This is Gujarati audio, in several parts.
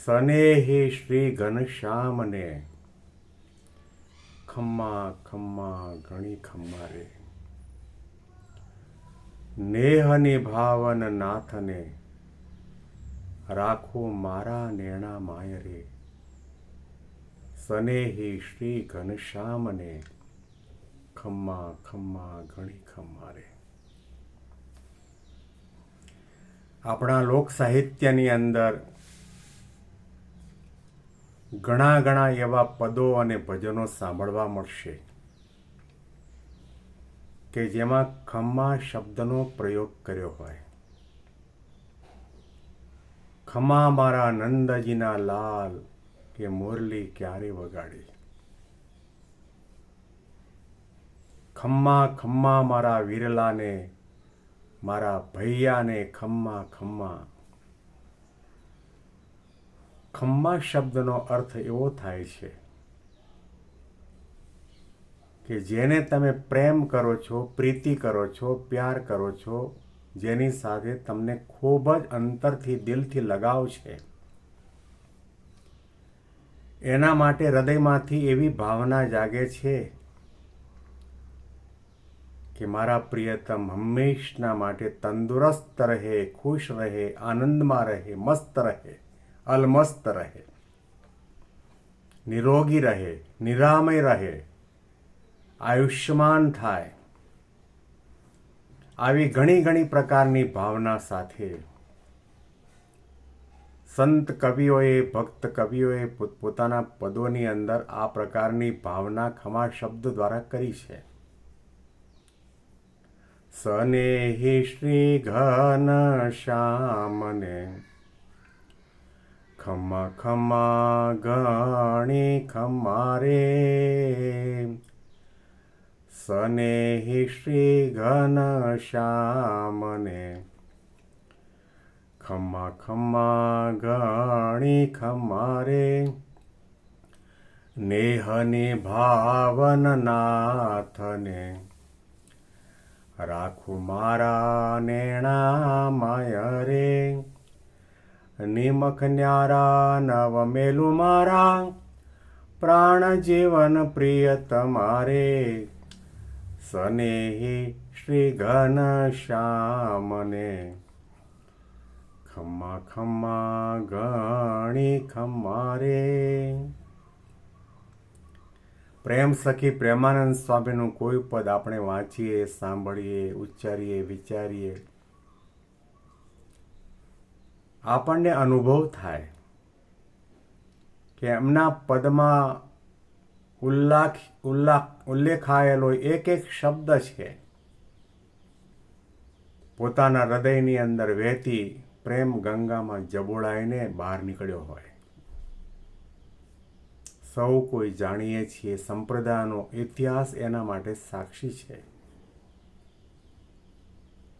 સનેહી શ્રી ઘનશ્યામને ખમ્મા ખમ્મા ઘણી ખમ્મા રે નેહને ભાવન નાથને રાખો મારા નેણા માય રે સનેહી શ્રી ઘનશ્યામને ખમ્મા ખમ્મા ઘણી ખમ્મા રે આપણા લોક સાહિત્યની અંદર ઘણા ઘણા એવા પદો અને ભજનો સાંભળવા મળશે કે જેમાં ખમ્મા શબ્દનો પ્રયોગ કર્યો હોય. ખમા મારા નંદજીના લાલ કે મુરલી ક્યારે વગાડી? ખમ્મા ખમ્મા મારા વિરલાને, મારા ભૈયાને ખમ્મા ખમ્મા ખમ્મા શબ્દનો અર્થ એવો થાય છે કે જેને તમે પ્રેમ કરો છો, પ્રીતિ કરો છો, પ્યાર કરો છો, જેની સાથે તમને ખૂબ જ અંતરથી દિલથી લગાવ છે. એના માટે હૃદયમાંથી એવી ભાવના જાગે છે કે મારા પ્રિયતમ હંમેશના માટે તંદુરસ્ત રહે, ખુશ રહે, આનંદમાં રહે, મસ્ત રહે. અલમસ્ત રહે નિરોગી રહે નિરામય રહે આયુષ્યમાન થાય આવી ઘણી ઘણી પ્રકારની ભાવના સાથે સંત કવિઓએ, ભક્ત કવિઓએ પોતપોતાના પદોની અંદર આ પ્રકારની ભાવના ખમા શબ્દ દ્વારા કરી છે. સનેહી શ્રી ઘન શ્યામને ખમા ખમા ગણી ખમારે સનેહી શ્રી ઘન શ્યામને. ખમા ખમા ગણી ખમારે નેહની ભાવન નાથને. રાખું મારા નેણા માય રે. નિમખ ન્યારા નવ મારા પ્રાણ જીવન પ્રિય તમારે. સનેહી શ્રી ઘન શ્યામને. ખમ્મા ખમ્મા ગણી ખમ્મા રે પ્રેમ સખી પ્રેમાનંદ સ્વામીનું કોઈ પદ આપણે વાંચીએ, સાંભળીએ, ઉચ્ચારીએ, વિચારીએ આપણને અનુભવ થાય કે એમના પદમાં ઉલ્લાખ ઉલ્લાખ, ઉલ્લેખાયેલો એક એક શબ્દ છે. પોતાના હૃદયની અંદર વહેતી પ્રેમ ગંગામાં જબોળાઈને બહાર નીકળ્યો હોય. સૌ કોઈ જાણીએ છીએ સંપ્રદાયનો ઇતિહાસ એના માટે સાક્ષી છે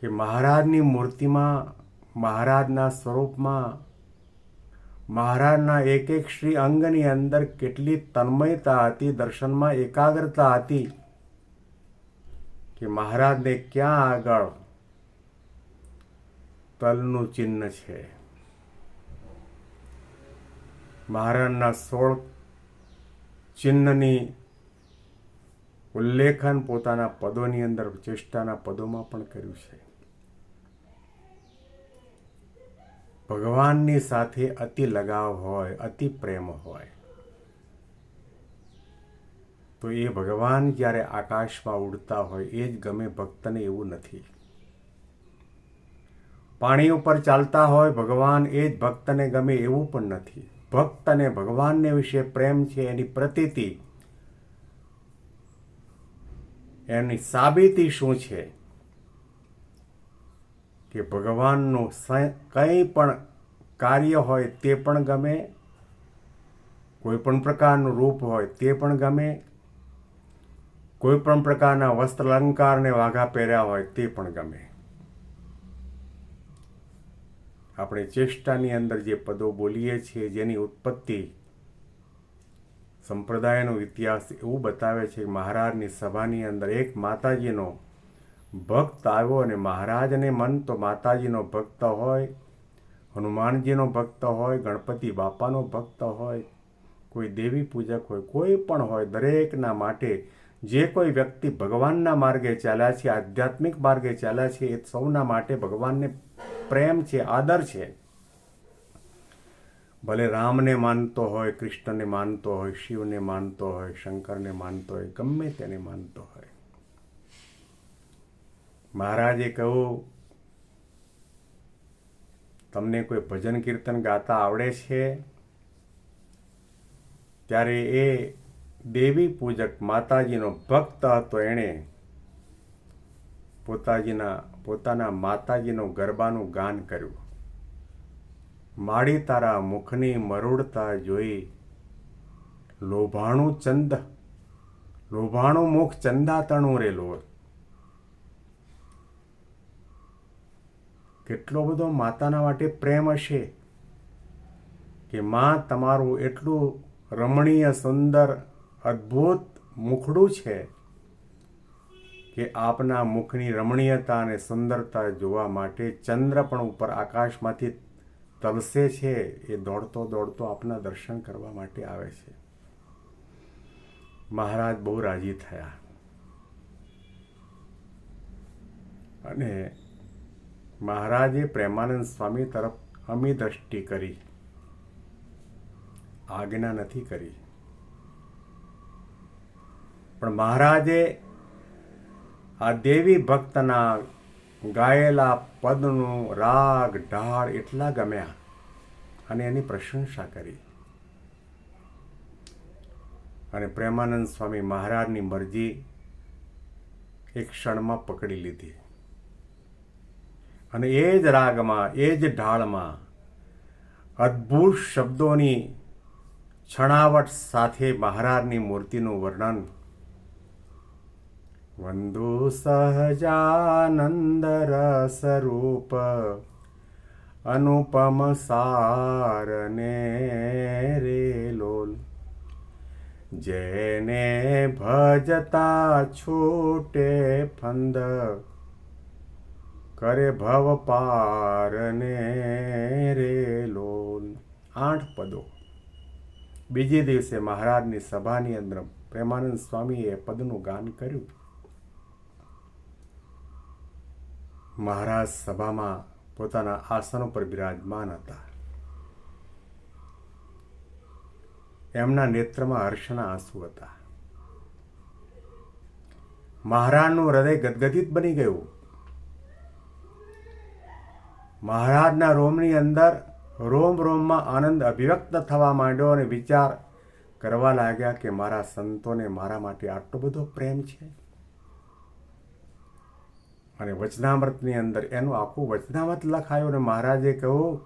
કે મહારાજની મૂર્તિમાં મહારાજના સ્વરૂપમાં, મહારાજના એક એક શ્રી અંગની અંદર કેટલી તન્મયતા હતી, દર્શનમાં એકાગ્રતા હતી કે મહારાજને ક્યાં આગળ તલનું ચિહ્ન છે. મહારાજના સોળ ચિહ્નની ઉલ્લેખન પોતાના પદોની અંદર ચેષ્ટાના પદોમાં પણ કર્યું છે. ભગવાનની સાથે અતિ લગાવ હોય, અતિ પ્રેમ હોય. તો એ ભગવાન જ્યારે આકાશમાં ઉડતા હોય, એ જ ગમે ભક્તને એવું નથી. પાણી ઉપર ચાલતા હોય, ભગવાન એ જ ભક્તને ગમે એવું પણ નથી. ભક્ત અને ભગવાનને વિશે પ્રેમ છે, એની પ્રતીતિ, એની સાબિતી શું છે? કે ભગવાનનું કંઈ પણ કાર્ય હોય તે પણ ગમે, કોઈ પણ પ્રકારનું રૂપ હોય તે પણ ગમે, કોઈ પણ પ્રકારના વસ્ત્ર અલંકારને વાઘા પહેર્યા હોય તે પણ ગમે. આપણે ચેષ્ટાની અંદર જે પદો બોલીએ છીએ, જેની ઉત્પત્તિ સંપ્રદાયનો ઇતિહાસ એવું બતાવે છે કે મહારાજની સભાની અંદર એક માતાજીનો ભક્ત આવ્યો અને મહારાજને મન તો માતાજીનો ભક્ત હોય, હનુમાનજીનો ભક્ત હોય, ગણપતિ બાપાનો ભક્ત હોય, કોઈ દેવી પૂજક હોય, કોઈ પણ હોય, દરેકના માટે જે કોઈ વ્યક્તિ ભગવાનના માર્ગે ચાલ્યા છે, આધ્યાત્મિક માર્ગે ચાલ્યા છે, એ સૌના માટે ભગવાનને પ્રેમ છે, આદર છે. ભલે રામને માનતો હોય, કૃષ્ણને માનતો હોય, શિવને માનતો હોય, શંકરને માનતો હોય, ગમે તેને માનતો હોય. મહારાજે કહ્યું, તમને કોઈ ભજન કીર્તન ગાતા આવડે છે? ત્યારે એ દેવી પૂજક માતાજીનો ભક્ત હતો એણે. પોતાજીના, પોતાના માતાજીનો ગરબાનું ગાન કર્યું. માડી તારા મુખની મરોડતા જોઈ લોભાણું ચંદ, લોભાણું મુખ ચંદાતણું રેલો કેટલો બધો માતાના માટે પ્રેમ હશે કે માં તમારું એટલું રમણીય, સુંદર, અદ્ભુત, મુખડું છે કે આપના મુખની રમણીયતા અને સુંદરતા જોવા માટે ચંદ્ર પણ ઉપર આકાશમાંથી તલસે છે. એ દોડતો દોડતો આપના દર્શન કરવા માટે આવે છે. મહારાજ બહુ રાજી થયા. અને મહારાજે પ્રેમાનંદ સ્વામી તરફ અમી દ્રષ્ટિ કરી. આજ્ઞા નથી કરી. પણ મહારાજે આ દેવી ભક્તના ગાયેલા પદનું રાગ, ઢાળ એટલા ગમ્યા અને એની પ્રશંસા કરી. અને પ્રેમાનંદ સ્વામી મહારાજની મરજી એક ક્ષણમાં પકડી લીધી. અને એ જ રાગમાં, એ જ ઢાળમાં અદ્ભુત શબ્દોની છણાવટ સાથે મહારાજની મૂર્તિનું વર્ણન. વંદુ સહજાનંદ રસરૂપ અનુપમ સારને રે લોલ. જેને ભજતા છૂટે ફંદ કરે ભવ પારને રે લોલ. આઠ પદો. બીજે દિવસે મહારાજની સભાની અંદર પ્રેમાનંદ સ્વામીએ પદનું ગાન કર્યું. મહારાજ સભામાં પોતાના આસન ઉપર બિરાજમાન હતા. એમના નેત્રમાં હર્ષના આંસુ હતા. મહારાજનું હૃદય ગદગદિત બની ગયું. મહારાજના રોમની અંદર રોમ રોમમાં આનંદ અભિવ્યક્ત થવા માંડ્યો અને વિચાર કરવા લાગ્યા કે મારા સંતોને મારા માટે આટલો બધો પ્રેમ છે. અને વચનામૃતની અંદર એનું આખું વચનામૃત લખાયું અને મહારાજે કહ્યું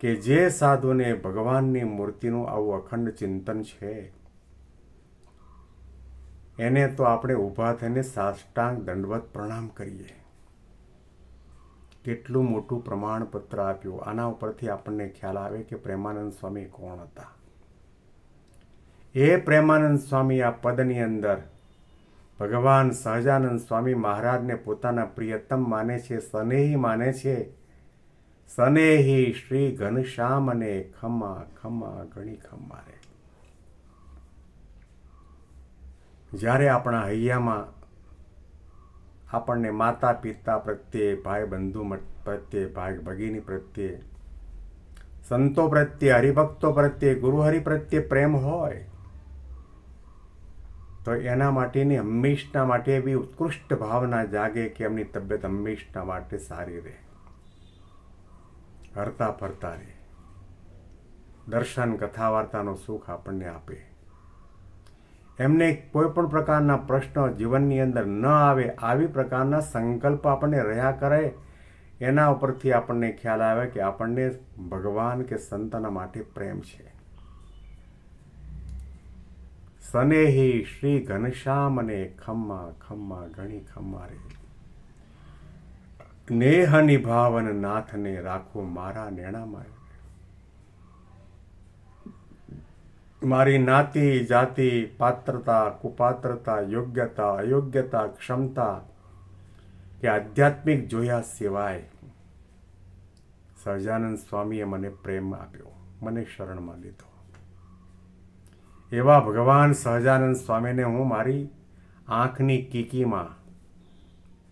કે જે સાધુને ભગવાનની મૂર્તિનું આવું અખંડ ચિંતન છે, એને તો આપણે ઊભા થઈને સાષ્ટાંગ દંડવત પ્રણામ કરીએ. કેટલું મોટું પ્રમાણપત્ર આપ્યું? આના ઉપરથી આપણને ખ્યાલ આવે કે પ્રેમાનંદ સ્વામી કોણ હતા? એ પ્રેમાનંદ સ્વામી આ પદની અંદર ભગવાન સહજાનંદ સ્વામી મહારાજને પોતાના પ્રિયતમ માને છે, સનેહી માને છે. સનેહી શ્રી ઘનશ્યામ અને ખમા ખમા ઘણી ખમા રે. જ્યારે આપણા હૈયામાં આપણને માતા, પિતા પ્રત્યે, ભાઈ, બંધુ પ્રત્યે, ભાઈ, ભગીની પ્રત્યે, સંતો પ્રત્યે, હરિભક્તો પ્રત્યે ગુરુહરિ પ્રત્યે પ્રેમ હોય, તો એના માટેની હંમેશના માટે એવી ઉત્કૃષ્ટ ભાવના જાગે કે એમની તબિયત હંમેશના માટે સારી રહે. હરતા ફરતા રહે. દર્શન કથા વાર્તાનો સુખ આપણને આપે. એમને કોઈ પણ પ્રકારના પ્રશ્નો જીવનની અંદર ન આવે, આવી પ્રકારના સંકલ્પ આપણને રહ્યા કરે, એના ઉપરથી આપણને ખ્યાલ આવે કે આપણને ભગવાન કે સંતના માટે પ્રેમ છે. સનેહી શ્રી ઘનશ્યામ અને ખમ્મા ખમ્મા ઘણી ખમ્મા રે. નેહ નિભાવન નાથને રાખો મારા નેણામાં. મારી નાતી, જાતિ, પાત્રતા, કુપાત્રતા, યોગ્યતા, અયોગ્યતા, ક્ષમતા કે આધ્યાત્મિક જોયા સિવાય સહજાનંદ સ્વામીએ મને પ્રેમ આપ્યો, મને શરણમાં લીધો. એવા ભગવાન સહજાનંદ સ્વામીને હું મારી આંખની કીકીમાં,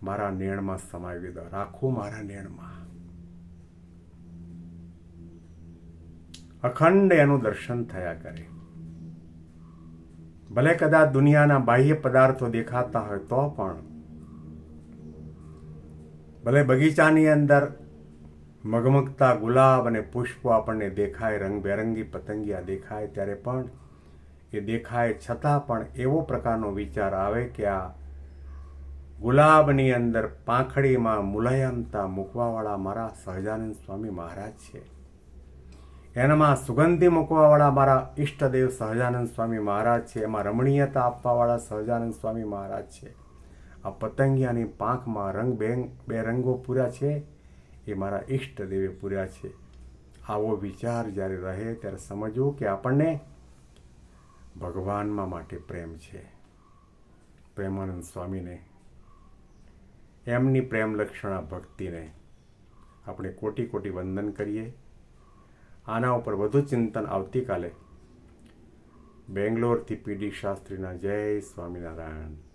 મારા નેણમાં સમાવી દીધો રાખું મારા નેણમાં. અખંડ એનું દર્શન થયા કરે. ભલે કદાચ દુનિયાના બાહ્ય પદાર્થો દેખાતા હોય તો પણ. ભલે બગીચાની અંદર મગમગતા ગુલાબ અને પુષ્પો આપણને દેખાય, રંગબેરંગી પતંગિયા દેખાય, ત્યારે પણ એ દેખાય છતાં પણ એવો પ્રકારનો વિચાર આવે કે આ ગુલાબની અંદર પાંખડીમાં મુલાયમતા મૂકવાવાળા મારા સહજાનંદ સ્વામી મહારાજ છે. એનામાં સુગંધી મૂકવાવાળા મારા ઈષ્ટદેવ સહજાનંદ સ્વામી મહારાજ છે. એમાં રમણીયતા આપવાવાળા સહજાનંદ સ્વામી મહારાજ છે. આ પતંગિયાની પાંખમાં રંગ બે બે રંગો પૂર્યા છે. એ મારા ઈષ્ટદેવે પૂર્યા છે. આવો વિચાર જ્યારે રહે ત્યારે સમજવું કે આપણને ભગવાનમાં માટે પ્રેમ છે. પ્રેમાનંદ સ્વામીને, એમની પ્રેમ લક્ષણા ભક્તિને આપણે કોટી કોટી વંદન કરીએ. આના ઉપર વધુ ચિંતન આવતીકાલે. બેંગ્લોરથી પીડી શાસ્ત્રીના જય સ્વામિનારાયણ.